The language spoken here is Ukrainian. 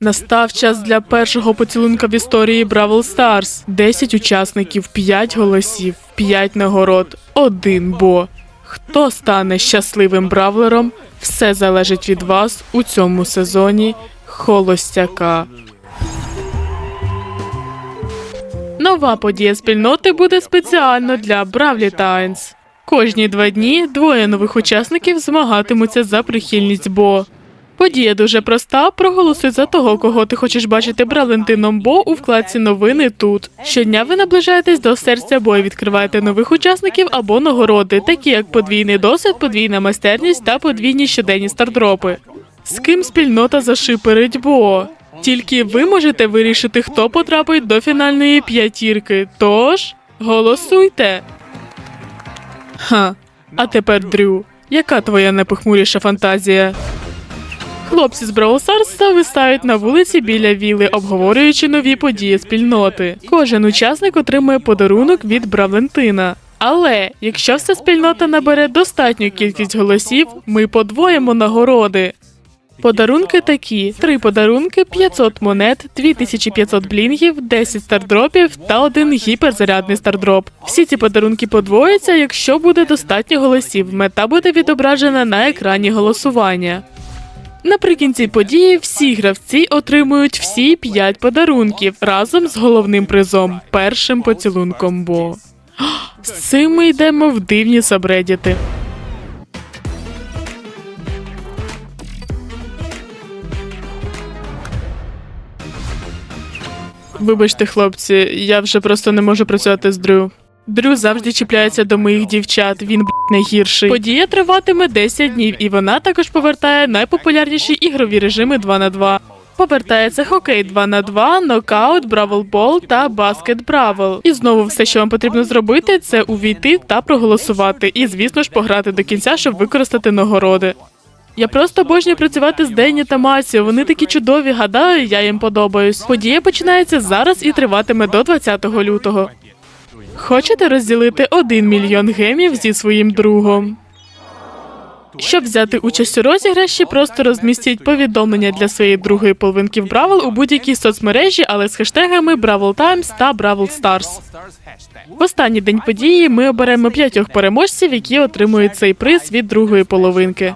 Настав час для першого поцілунка в історії Бравл Старс. 10 учасників, 5 голосів, 5 нагород, один бо. Хто стане щасливим бравлером? Все залежить від вас у цьому сезоні Холостяка. Нова подія спільноти буде спеціально для Бравлі Тайнс. Кожні два дні двоє нових учасників змагатимуться за прихильність Бо. Подія дуже проста. Проголосуй за того, кого ти хочеш бачити Бравлентином Бо у вкладці новини тут. Щодня ви наближаєтесь до серця Бо і відкриваєте нових учасників або нагороди, такі як подвійний досвід, подвійна майстерність та подвійні щоденні стардропи. З ким спільнота зашиперить Бо? Тільки ви можете вирішити, хто потрапить до фінальної п'ятірки. Тож голосуйте. Ха. А тепер, Дрю, яка твоя найпохмуріша фантазія? Хлопці з Brawl Stars зависають на вулиці біля віли, обговорюючи нові події спільноти. Кожен учасник отримує подарунок від Бравлентина. Але якщо вся спільнота набере достатню кількість голосів, ми подвоїмо нагороди. Подарунки такі: три подарунки, 500 монет, 2500 блінгів, 10 стардропів та один гіперзарядний стардроп. Всі ці подарунки подвоюються, якщо буде достатньо голосів. Мета буде відображена на екрані голосування. Наприкінці події всі гравці отримують всі 5 подарунків разом з головним призом першим поцілунком Бо. З цим ми йдемо в дивні сабредіти. Вибачте, хлопці, я вже просто не можу працювати з Дрю. Дрю завжди чіпляється до моїх дівчат. Він б найгірший. Подія триватиме 10 днів, і вона також повертає найпопулярніші ігрові режими 2 на 2 Повертається хокей 2 на 2 нокаут, бравл бол та баскет бравл. І знову все, що вам потрібно зробити, це увійти та проголосувати. І, звісно ж, пограти до кінця, щоб використати нагороди. Я просто обожнюю працювати з Денні та Масіо. Вони такі чудові, гадаю, я їм подобаюсь. Подія починається зараз і триватиме до 20 лютого. Хочете розділити 1 мільйон гемів зі своїм другом? Щоб взяти участь у розіграші, просто розмістіть повідомлення для своєї другої половинки в Бравл у будь-якій соцмережі, але з хештегами Бравл Times та Бравл Stars. В останній день події ми оберемо п'ятьох переможців, які отримують цей приз від другої половинки.